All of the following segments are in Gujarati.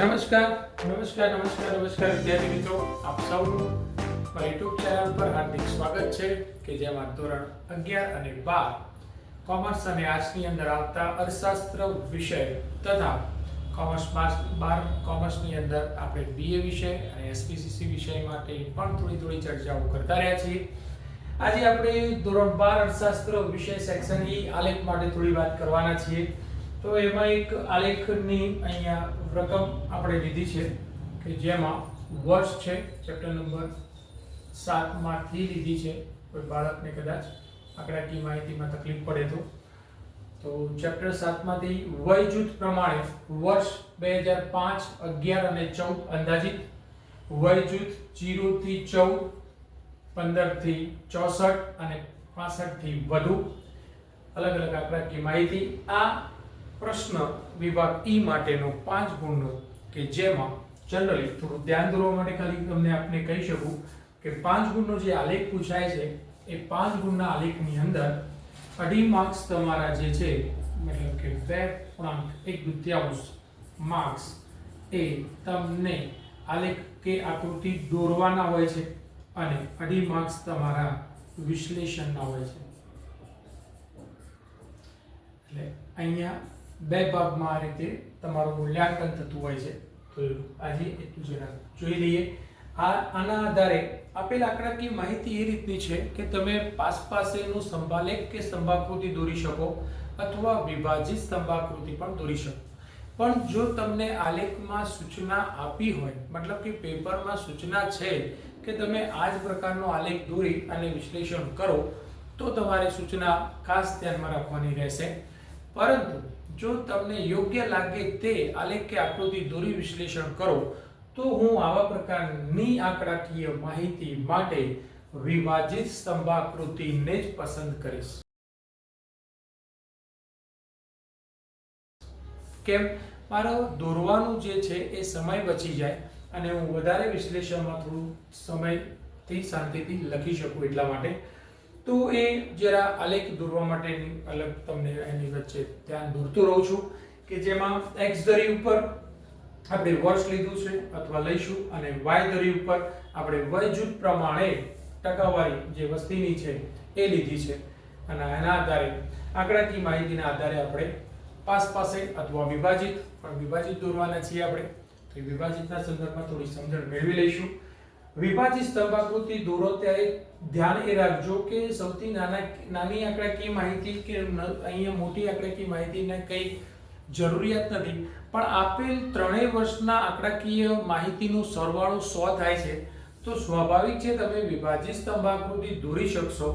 નમસ્કાર નમસ્કાર નમસ્કાર નમસ્કાર વિદ્યાર્થી મિત્રો. આપ સૌનું મારા યુટ્યુબ ચેનલ પર હાર્દિક સ્વાગત છે કે જેમાં ધોરણ અગિયાર અને બાર કોમર્સ અને આર્ટ્સની અંદર આવતા અર્થશાસ્ત્ર વિષય તથા કોમર્સ બાર કોમર્સની અંદર આપણે બીએ વિષય અને એસપીસીસી વિષય માટે પણ થોડી થોડી ચર્ચાઓ કરતા રહ્યા છીએ. આજે આપણે ધોરણ બાર અર્થશાસ્ત્ર વિષય સેક્શન ઈ આલેખ માટે થોડી વાત કરવાના છીએ. તો એમાં એક આલેખની અહીંયા રકમ આપણે લીધી છે કે જેમાં વર્ષ છે ચેપ્ટર નંબર સાતમાંથી લીધી છે. કોઈ બાળકને કદાચ આંકડાકીય માહિતીમાં તકલીફ પડે તો. તો ચેપ્ટર સાતમાંથી વય જૂથ પ્રમાણે વર્ષ બે હજાર પાંચ, અગિયાર અને ચૌદ અંદાજિત. વય જૂથ જીરોથી ચૌદ, પંદરથી ચોસઠ અને પાસઠથી વધુ. અલગ અલગ આંકડાકીય માહિતી. આ પ્રશ્ન વિભાગ ઈ માટેનો પાંચ ગુણનો કે જેમાં જનરલી થોડું ધ્યાન દોરવા માટે ખાલી તમને આપને કહી શકું કે પાંચ ગુણનો જે આલેખ પૂછાય છે, એ પાંચ ગુણના આલેખની અંદર અઢી માર્ક્સ તમારા જે છે, મતલબ કે બે પૂર્ણાંક એક દૃત્યાંશ માર્ક્સ એ તમને આલેખ કે આકૃતિ દોરવાના હોય છે અને અઢી માર્ક્સ તમારા વિશ્લેષણના હોય છે. એટલે અહીંયા બે ભાગમાં આ રીતે તમારું મૂલ્યાંકન થતું હોય છે. તો આજે એટલું જરા જોઈ લઈએ. આ, આના આધારે આપેલ આંકડાકીય માહિતી એ રીતની છે કે તમે પાસ પાસેનું સંભાલેખ કે સંભાકૃતિ દોરી શકો અથવા વિભાજિત સંભાકૃતિ પણ દોરી શકો. પણ જો તમને આલેખમાં સૂચના આપી હોય, મતલબ કે પેપરમાં સૂચના છે કે તમે આ જ પ્રકારનો આલેખ દોરી અને વિશ્લેષણ કરો, તો તમારે સૂચના ખાસ ધ્યાનમાં રાખવાની રહેશે. પરંતુ જો તમને યોગ્ય લાગે તે આલેખ કે આકૃતિ દોરી વિશ્લેષણ કરો, તો હું આવા પ્રકારની આંકડાકીય માહિતી માટે વિભાજિત સ્તંભાકૃતિને જ પસંદ કરીશ. કેમ? મારો દોરવાનું જે છે એ સમય બચી જાય અને હું વધારે વિશ્લેષણમાં થોડું સમયથી શાંતિથી લખી શકું એટલા માટે. તો એ જરા આલેખ દોરવા માટેની અલગ તમને એની વચ્ચે ધ્યાન દોરતો રહું છું કે જેમાં એક્સ ધરી ઉપર આપણે વર્ષ લીધું છે અથવા લઈશું અને વાય ધરી ઉપર આપણે વય જૂથ પ્રમાણે ટકાવારી જે વસ્તીની છે એ લીધી છે. અને એના આધારે આંકડાકીય માહિતીના આધારે આપણે પાસ પાસે અથવા વિભાજિત પણ વિભાજિત દોરવાના છીએ આપણે. તો વિભાજિતના સંદર્ભમાં થોડી સમજણ મેળવી લઈશું. વિભાજિત સ્તંભાકૃતિ દોરો ત્યારે ધ્યાન એ રાખજો કે સૌથી નાના નાની આંકડાકીય માહિતી કે અહીંયા મોટી આંકડાકીય માહિતીને કંઈ જરૂરિયાત નથી. પણ આપેલ ત્રણેય વર્ષના આંકડાકીય માહિતીનો સરવાળો સો થાય છે. તો સ્વાભાવિક છે તમે વિભાજિત સ્તંભાકૃતિ દોરી શકશો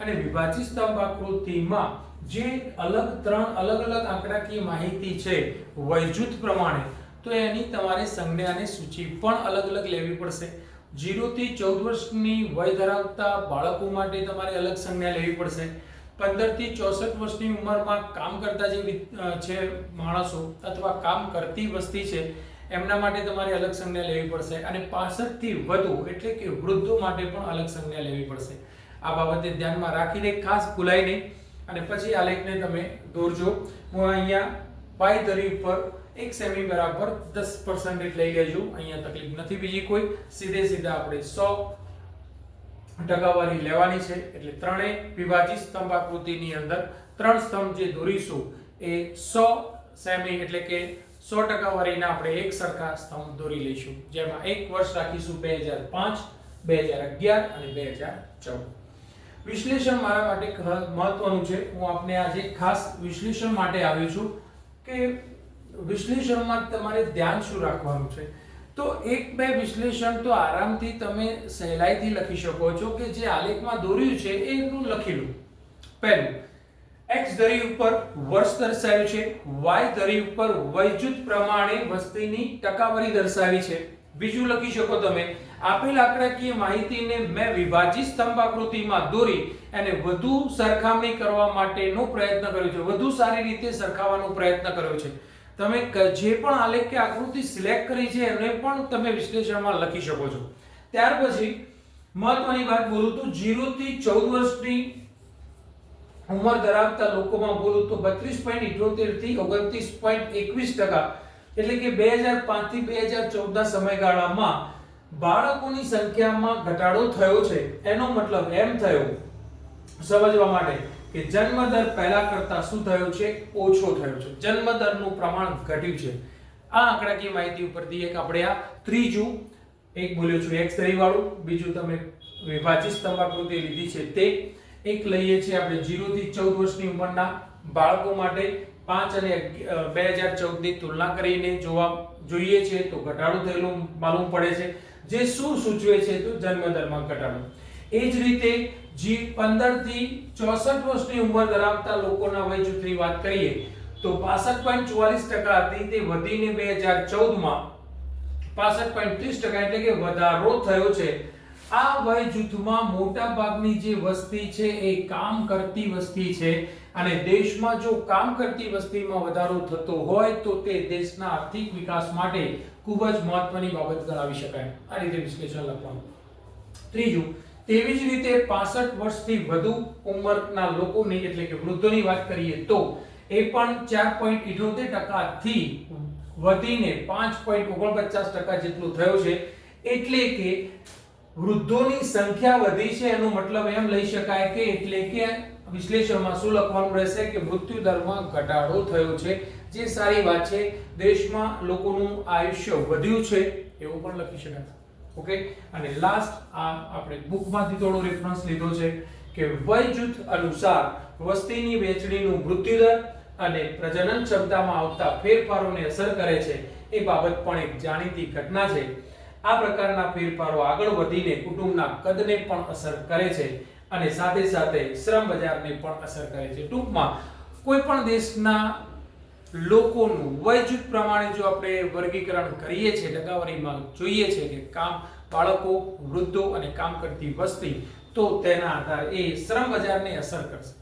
અને વિભાજિત સ્તંભાકૃતિમાં જે અલગ ત્રણ અલગ અલગ આંકડાકીય માહિતી છે વયજૂથ પ્રમાણે, તો એની તમારે સંજ્ઞા અને સૂચિ પણ અલગ અલગ લેવી પડશે. જીરો થી ચૌદ વર્ષની વય ધરાવતા બાળકો માટે તમારે અલગ સંજ્ઞા લેવી પડશે. પંદરથી ચોસઠ વર્ષની ઉંમરમાં કામ કરતા જે છે માણસો અથવા કામ કરતી વસ્તી છે, એમના માટે તમારે અલગ સંજ્ઞા લેવી પડશે અને 65 થી વધુ એટલે કે વૃદ્ધો માટે પણ અલગ સંજ્ઞા લેવી પડશે. આ બાબતે ધ્યાનમાં રાખીને ખાસ ભૂલાય નહીં અને પછી આ લેખને તમે દોરજો. હું અહીંયા પાય ધરી ઉપર એક સેમી બરાબર દસ પર્સન્ટેજ લઈ લેજો. અહીંયા તકલીફ નથી બીજી કોઈ. સીધે સીધા આપણે સો ટકાવારી લેવાની છે. એટલે ત્રણેય વિભાજિત સ્તંભ આકૃતિની અંદર ત્રણ સ્તંભ જે દોરીશું એ સો સેમી એટલે કે સો ટકાવારીના આપણે એક સરખા સ્તંભ દોરી લઈશું. જેમાં એક વર્ષ રાખીશું બે હજાર પાંચ, બે હજાર અગિયાર અને બે હજાર ચૌદ. વિશ્લેષણ મારા માટે મહત્વનું છે. હું આપને આજે ખાસ વિશ્લેષણ માટે આવ્યો છું કે વિશ્લેષણમાં તમારે ધ્યાન શું રાખવાનું છે? તો એક બે વિશ્લેષણ તો આરામથી તમે સહેલાઈથી લખી શકો છો કે જે આલેખમાં દોર્યું છે એ હું લખી લો પહેલું એક્સ ધરી ઉપર વર્ષ દર્શાવ્યું છે. વાય ધરી ઉપર વૈજુત પ્રમાણે વસ્તીની ટકાવારી દર્શાવી છે. બીજું લખી શકો તમે, આપેલ આંકડાકીય માહિતીને મેં વિભાજિત સ્તંભાકૃતિમાં દોરી અને વધુ સરખામણી કરવા માટેનો પ્રયત્ન કર્યો છે. વધુ સારી રીતે સરખાવવાનો પ્રયત્ન કર્યો છે. તમે જે પણ આલેખ કે આકૃતિ સિલેક્ટ કરી છે એને પણ તમે વિશ્લેષણમાં લખી શકો છો. ત્યાર પછી મહત્વની વાત બોલું તો 0 થી 14 વર્ષની ઉંમર ધરાવતા લોકોમાં બોલું તો બત્રીસ પોઈન્ટ ઇઠોતેરથી ઓગણત્રીસ પોઈન્ટ એકવીસ ટકા, એટલે કે બે હજાર પાંચથી બે હજાર ચૌદના સમયગાળામાં બાળકોની સંખ્યામાં ઘટાડો થયો છે. એનો મતલબ એમ થયો, સમજવા માટે. કે જન્મદર પહેલા કરતા શું થયો છે? ઓછો થયો છે. જન્મદરનું પ્રમાણ ઘટ્યું છે. આ આંકડાકીય માહિતી ઉપરથી એક આપણે આ ત્રીજું એક બોલ્યો છું એક્સ વાળું બીજું તમે વિભાજિત સ્તંભાકૃતિ લીધી છે તે એક લઈએ છીએ આપણે 0 થી ચૌદ વર્ષની ઉંમરના બાળકો માટે પાંચ અને બે હજાર ચૌદની તુલના કરીને જોવા જોઈએ છે તો ઘટાડો થયેલું માલુમ પડે છે. જે શું સૂચવે છે તો જન્મદરમાં ઘટાડો. એ જ રીતે જી 15 થી 64 વર્ષની ઉંમર ધરાવતા લોકોના વય જૂથની વાત કરીએ, તો 65.44% હતી તે વધીને 2014 માં 65.30% એટલે કે વધારો થયો છે. આ વય જૂથમાં મોટા ભાગની જે વસ્તી છે એ કામ કરતી વસ્તી છે અને દેશમાં જો કામ કરતી વસ્તીમાં વધારો થતો હોય તો તે દેશના આર્થિક વિકાસ માટે ખૂબ જ મહત્વની બાબત ગણાવી શકાય. આ રીતે વિશ્લેષણ લખવાનું. ત્રીજું તેવી જ રીતે 65 વર્ષથી વધુ ઉંમરના લોકોની એટલે કે વૃદ્ધોની વાત કરીએ તો એ પણ 4.78% ટકાથી વધીને 5.49% ટકા જેટલું થયો છે. એટલે કે વૃદ્ધોની સંખ્યા વધી છે એનો મતલબ એમ લઈ શકાય કે એટલે કે વિશ્લેષણમાં શું લખવાનું રહેશે કે મૃત્યુ દરમાં ઘટાડો થયો છે. જે સારી વાત છે, દેશમાં લોકોનું આયુષ્ય વધ્યું છે, એવું પણ લખી શકાય. ઓકે અને લાસ્ટ આ આપણે બુકમાંથી થોડો રેફરન્સ લીધો છે કે વય જૂથ અનુસાર વસ્તીની વહેંચણીનું મૃત્યુદર અને પ્રજનન ક્ષમતામાં આવતા ફેરફારોને અસર કરે છે એ બાબત પણ એક જાણીતી ઘટના છે. આ પ્રકારના ફેરફારો આગળ વધીને કુટુંબના કદને પણ અસર કરે છે અને સાથે સાથે શ્રમ બજારને પણ અસર કરે છે. ટૂંકમાં, કોઈ પણ દેશના લોકોનું વય જૂથ પ્રમાણે જો આપણે વર્ગીકરણ કરીએ છીએ, ટકાવારીમાં જોઈએ છે કે કામ બાળકો, વૃદ્ધો અને કામ કરતી વસ્તી, તો તેના આધારે એ શ્રમ બજારને અસર કરશે.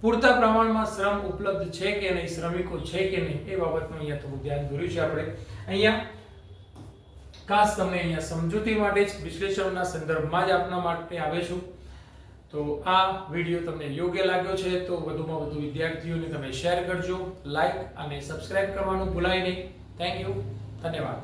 પૂરતા પ્રમાણમાં શ્રમ ઉપલબ્ધ છે કે નહીં, શ્રમિકો છે કે નહીં, એ બાબતનું અહીંયા થોડું ધ્યાન દોર્યું છે આપણે. અહીંયા ખાસ તમને અહીંયા સમજૂતી માટે જ વિશ્લેષણના સંદર્ભમાં જ આપના માટે આવે છું. તો આ વીડિયો તમને યોગ્ય લાગ્યો છે તો વધુમાં વધુ વિદ્યાર્થીઓને તમે શેર કરજો, લાઈક અને સબસ્ક્રાઇબ કરવાનું ભૂલાય નહીં. થેન્ક યુ ધન્યવાદ.